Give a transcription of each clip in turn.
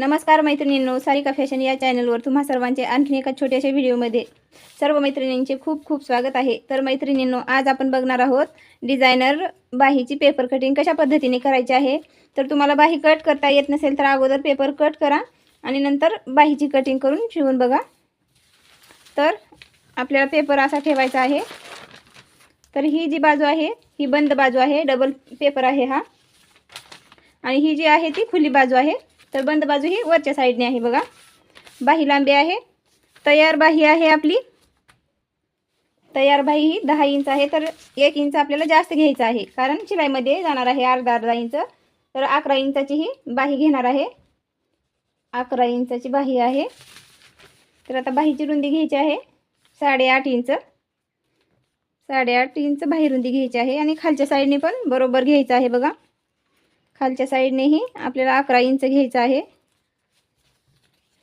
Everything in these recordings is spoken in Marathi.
नमस्कार मैत्रिणींनो सारिका फॅशन या चॅनलवर तुम्हा सर्वांचे आणखीन एका छोट्याशा व्हिडिओमध्ये सर्व मैत्रिणींचे खूप खूप स्वागत आहे. तर मैत्रिणींनो आज आपण बघणार आहोत डिझायनर बाहीची पेपर कटिंग कशा पद्धतीने करायची आहे. तर तुम्हाला बाही कट करता येत नसेल तर अगोदर पेपर कट करा आणि नंतर बाहीची कटिंग करून शिवून बघा. तर आपल्याला पेपर असा ठेवायचा आहे. तर ही जी बाजू आहे ही बंद बाजू आहे डबल पेपर आहे हा. आणि ही जी आहे ती खुली बाजू आहे. तर बंद बाजू ही वरच्या साईडने आहे बघा. बाही लांबी आहे. तयार बाही आहे आपली. तयार बाही ही दहा इंच आहे. तर एक इंच आपल्याला जास्त घ्यायचं आहे. कारण शिलाईमध्ये जाणार आहे अर्धा अर्धा इंच. तर अकरा इंचाची ही बाही घेणार आहे. अकरा इंचाची बाही आहे. तर आता बाहीची रुंदी घ्यायची आहे. साडेआठ इंच. साडेआठ इंच बाही रुंदी घ्यायची आहे. आणि खालच्या साईडने पण बरोबर घ्यायचं आहे बघा. खालच्या साईडनेही आपल्याला अकरा इंच घ्यायचं आहे.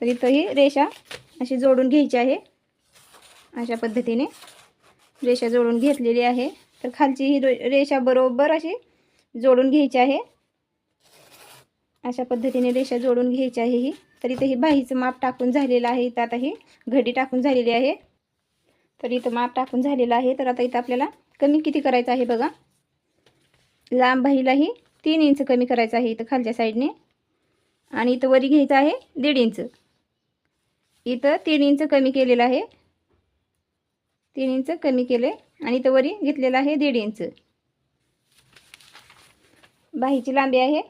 तर इथं ही रेषा अशी जोडून घ्यायची आहे. अशा पद्धतीने रेषा जोडून घेतलेली आहे. तर खालची ही रे- रेषा बरोबर अशी जोडून घ्यायची आहे. अशा पद्धतीने रेषा जोडून घ्यायची आहे ही. तर इथं ही बाहीचं माप टाकून झालेलं आहे. इथं आता ही घडी टाकून झालेली आहे. तर इथं माप टाकून झालेलं आहे. तर आता इथं आपल्याला कमी किती करायचं आहे बघा. लांब बाहीलाही तीन इंच कमी करायचं आहे इथं खालच्या साईडने. आणि इथं वरी घ्यायचं आहे दीड इंच. इथं तीन इंच कमी केलेलं आहे. तीन इंच कमी केले आणि इथं वरी घेतलेलं आहे दीड इंच. बाहीची लांबी आहे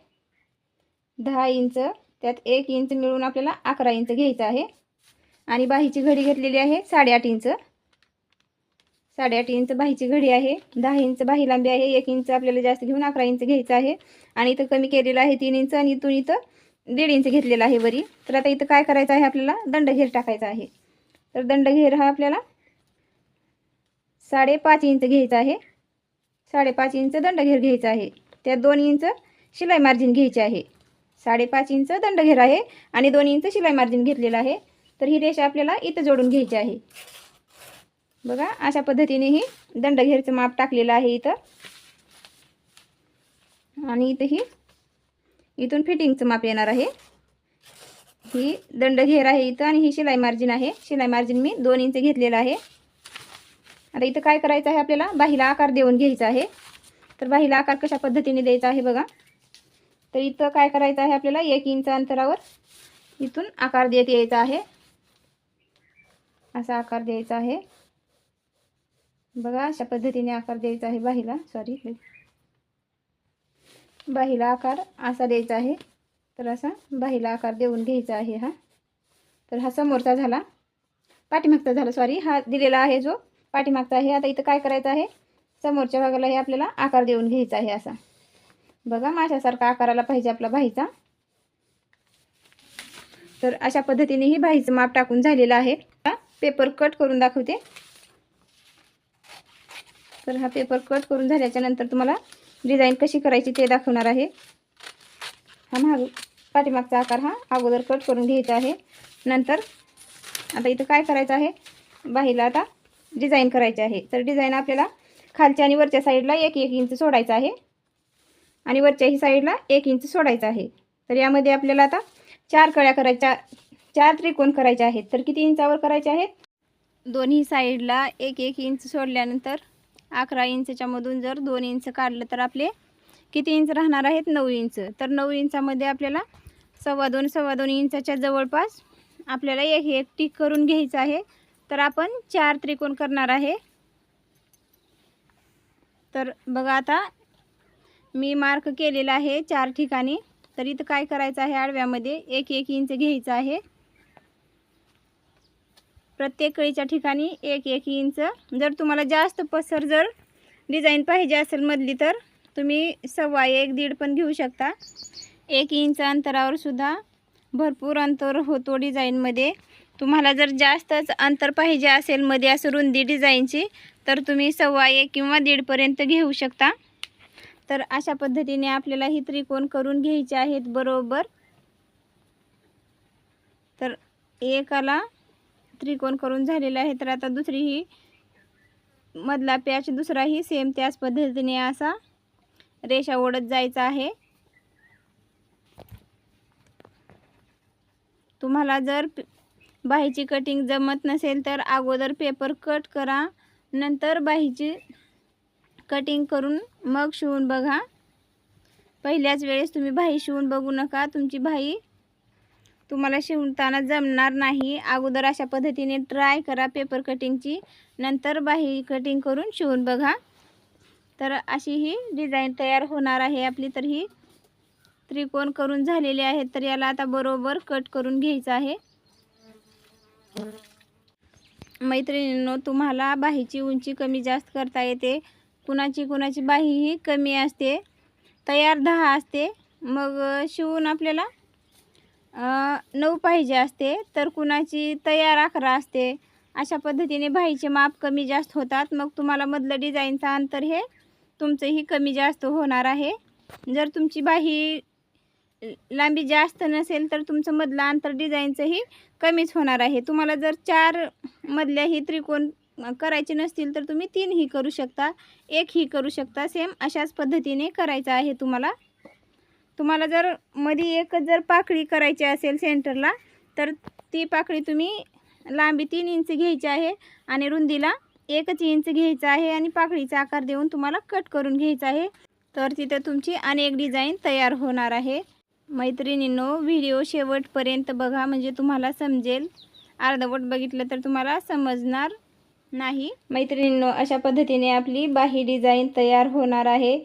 दहा इंच. त्यात एक इंच मिळून आपल्याला अकरा इंच घ्यायचं आहे. आणि बाहीची घडी घेतलेली आहे साडेआठ इंच. साडेआठ इंच बाहीची घडी आहे दहा इंच बाही लांबी आहे एक इंच आपल्याला जास्त घेऊन अकरा इंच घ्यायचं आहे. आणि इथं कमी केलेलं आहे तीन इंच आणि इथून इथं दीड इंच घेतलेलं आहे वरी. तर आता इथं काय करायचं आहे आपल्याला? दंडघेर टाकायचा आहे. तर दंडघेर हा आपल्याला साडेपाच इंच घ्यायचा आहे. साडेपाच इंच दंडघेर घ्यायचा आहे. त्यात दोन इंच शिलाई मार्जिन घ्यायची आहे. साडेपाच इंच दंडघेर आहे आणि दोन इंच शिलाई मार्जिन घेतलेलं आहे. तर ही रेषा आपल्याला इथं जोडून घ्यायची आहे. बघा अशा पद्धतीने ही दंडघेरचं माप टाकलेलं आहे इथं. आणि इथंही इथून फिटिंगचं माप येणार आहे. ही दंडघेर आहे इथं आणि ही शिलाई मार्जिन आहे. शिलाई मार्जिन मी दोन इंच घेतलेलं आहे. आता इथं काय करायचं आहे आपल्याला? बाहीला आकार देऊन घ्यायचा आहे. तर बाहीला आकार कशा पद्धतीने द्यायचा आहे बघा. तर इथं काय करायचं आहे आपल्याला? एक इंच अंतरावर इथून आकार देत यायचा आहे. असा आकार द्यायचा आहे. बघा अशा पद्धतीने आकार द्यायचा आहे बाहीला. सॉरी बाहीला आकार असा द्यायचा आहे. तर असा बाहीला आकार देऊन घ्यायचा आहे हा. तर हा समोरचा झाला. पाठीमागचा झाला. सॉरी हा दिलेला आहे जो पाठीमागचा आहे. आता इथं काय करायचं आहे? समोरच्या भागाला हे आपल्याला आकार देऊन घ्यायचा आहे असा. बघा माशासारखा आकाराला पाहिजे आपला बाहीचा. तर अशा पद्धतीने ही बाहीचं माप टाकून झालेलं आहे. पेपर कट करून दाखवते. तर हा पेपर कट करून झाल्याच्यानंतर तुम्हाला डिझाईन कशी करायची ते दाखवणार आहे. हा महाग पाठीमागचा आकार हा अगोदर कट करून घ्यायचा आहे. नंतर आता इथं काय करायचं आहे? बाहीला आता डिझाईन करायची आहे. तर डिझाईन आपल्याला खालच्या आणि वरच्या साईडला एक एक इंच सोडायचं आहे. आणि वरच्याही साईडला एक इंच सोडायचं आहे. तर यामध्ये आपल्याला आता चार कळ्या करायच्या चार त्रिकोण करायचे आहेत. तर किती इंचावर करायचे आहेत? दोन्ही साईडला एक एक इंच सोडल्यानंतर अकरा इंचच्यामधून जर दोन इंच काढलं तर आपले किती इंच राहणार आहेत? नऊ इंच तर नऊ इंचामध्ये आपल्याला सव्वा दोन सव्वा दोन इंचाच्या जवळपास आपल्याला एक एक टिक करून घ्यायचं आहे. तर आपण चार त्रिकोण करणार आहे. तर बघा आता मी मार्क केलेला आहे चार ठिकाणी. तर इथं काय करायचं आहे? आडव्यामध्ये एक एक इंच घ्यायचं आहे. प्रत्येक कळीच्या ठिकाणी एक एक इंच. जर तुम्हाला जास्त पसर जर डिझाईन पाहिजे असेल मधली तर तुम्ही सव्वा एक दीड पण घेऊ शकता. एक इंच अंतरावर सुद्धा भरपूर अंतर होतो डिझाईनमध्ये तुम्हाला जर जास्तच अंतर पाहिजे असेल मध्ये असं रुंदी डिझाईनची तर तुम्ही सव्वा एक किंवा दीडपर्यंत घेऊ शकता. तर अशा पद्धतीने आपल्याला ही त्रिकोण करून घ्यायचे आहेत बरोबर. तर एकाला त्रिकोण करून झालेला आहे. तर आता दुसरीही मधला पॅच दुसराही सेम त्याच पद्धतीने असा रेषा ओढत जायचा आहे. तुम्हाला जर बाहीची कटिंग जमत नसेल तर अगोदर पेपर कट करा. नंतर बाहीची कटिंग करून मग शिवून बघा. पहिल्याच वेळेस तुम्ही बाही शिवून बघू नका. तुमची बाही तुम्हाला शिवताना जमणार नाही. अगोदर अशा पद्धतीने ट्राय करा पेपर कटिंगची नंतर बाही कटिंग करून शिवून बघा. तर अशी ही डिझाईन तयार होणार आहे आपली. तर ही त्रिकोण करून झालेली आहेत तर याला आता बरोबर कट करून घ्यायचं आहे. मैत्रिणींनो तुम्हाला बाहीची उंची कमी जास्त करता येते. कुणाची कुणाची बाही ही कमी असते. तयार दहा असते. मग शिवून आपल्याला नऊ पाहिजे असते तर कुणाची तयार अकरा असते. अशा पद्धतीने भाईचे माप कमी जास्त होतात. मग तुम्हाला मधलं डिझाईनचं अंतर हे तुमचंही कमी जास्त होणार आहे. जर तुमची बाही लांबी जास्त नसेल तर तुमचं मधलं अंतर डिझाईनचंही कमीच होणार आहे. तुम्हाला जर चार मधल्याही त्रिकोण करायचे नसतील तर तुम्ही तीनही करू शकता एकही करू शकता. सेम अशाच पद्धतीने करायचं आहे तुम्हाला. तुम्हाला जर मध्ये एकच जर पाकळी करायची असेल सेंटरला तर ती पाकळी तुम्ही लांबी तीन इंच घ्यायची आहे आणि रुंदीला एकच इंच घ्यायचं आहे आणि पाकळीचा आकार देऊन तुम्हाला कट करून घ्यायचा आहे. तर तिथं तुमची अनेक डिझाईन तयार होणार आहे. मैत्रिणींनो व्हिडिओ शेवटपर्यंत बघा म्हणजे तुम्हाला समजेल. अर्धवट बघितलं तर तुम्हाला समजणार नाही. मैत्रिणींनो अशा पद्धतीने आपली बाही डिझाईन तयार होणार आहे.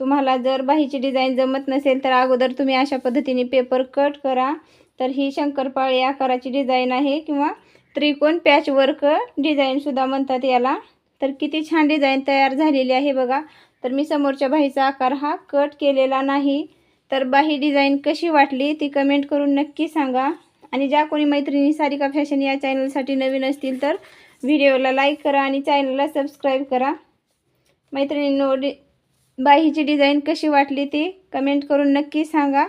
तुम्हाला जर बाहीची डिझाईन जमत नसेल तर अगोदर तुम्ही अशा पद्धतीने पेपर कट करा. तर ही शंकरपाळी आकाराची डिझाईन आहे किंवा त्रिकोण पॅच वर्क डिझाईनसुद्धा म्हणतात याला. तर किती छान डिझाईन तयार झालेली आहे बघा. तर मी समोरच्या बाहीचा आकार हा कट केलेला नाही. तर बाही डिझाईन कशी वाटली ती कमेंट करून नक्की सांगा. आणि ज्या कोणी मैत्रिणी सारिका फॅशन या चॅनलसाठी नवीन असतील तर व्हिडिओला लाईक करा आणि चॅनलला सबस्क्राईब करा. मैत्रिणींनो बाहीची डिझाईन कशी वाटली ती? कमेंट करून नक्की सांगा.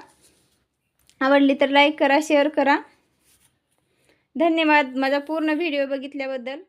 आवडली तर लाईक करा शेअर करा. धन्यवाद माझा पूर्ण व्हिडिओ बघितल्याबद्दल.